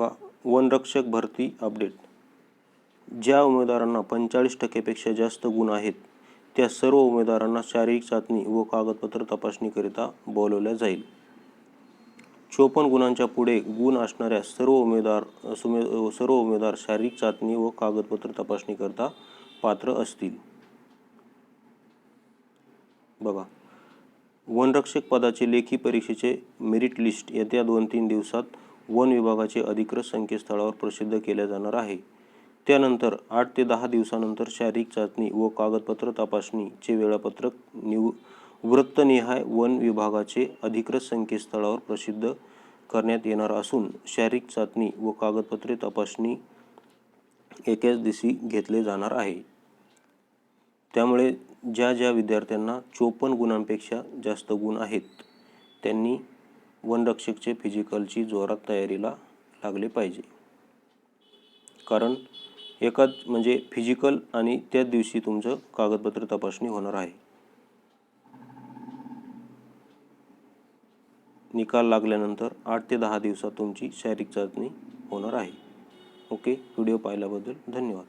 बघा. वनरक्षक भरती अपडेट. ज्या उमेदवारांना पंचेचाळीस टक्केपेक्षा जास्त गुण आहेत त्या सर्व उमेदवारांना शारीरिक चाचणी व कागदपत्र तपासणीकरिता बोलवल्या जाईल. चोपन्न गुणांच्या पुढे गुण असणाऱ्या सर्व उमेदवार सर्व उमेदवार शारीरिक चाचणी व कागदपत्र तपासणीकरिता पात्र असतील. बघा. वनरक्षक पदाचे लेखी परीक्षेचे मेरिट लिस्ट येत्या दोन तीन दिवसात वन विभागाचे अधिकृत संकेतस्थळावर प्रसिद्ध केल्या जाणार आहे. त्यानंतर आठ ते दहा दिवसानंतर शारीरिक चाचणी व कागदपत्र तपासणीचे वेळापत्रक निव वृत्तनिहाय वन विभागाचे अधिकृत संकेतस्थळावर प्रसिद्ध करण्यात येणार असून शारीरिक चाचणी व कागदपत्रे तपासणी एकाच दिवशी घेतले जाणार आहे. त्यामुळे ज्या ज्या विद्यार्थ्यांना चोपन्न गुणांपेक्षा जास्त गुण आहेत त्यांनी वनरक्षकचे फिजिकलची जोरात तयारीला लागले पाहिजे. कारण एकाच म्हणजे फिजिकल आणि त्याच दिवशी तुमचं कागदपत्र तपासणी होणार आहे. निकाल लागल्यानंतर आठ ते दहा दिवसात तुमची शारीरिक चाचणी होणार आहे. ओके? व्हिडिओ पाहिल्याबद्दल धन्यवाद.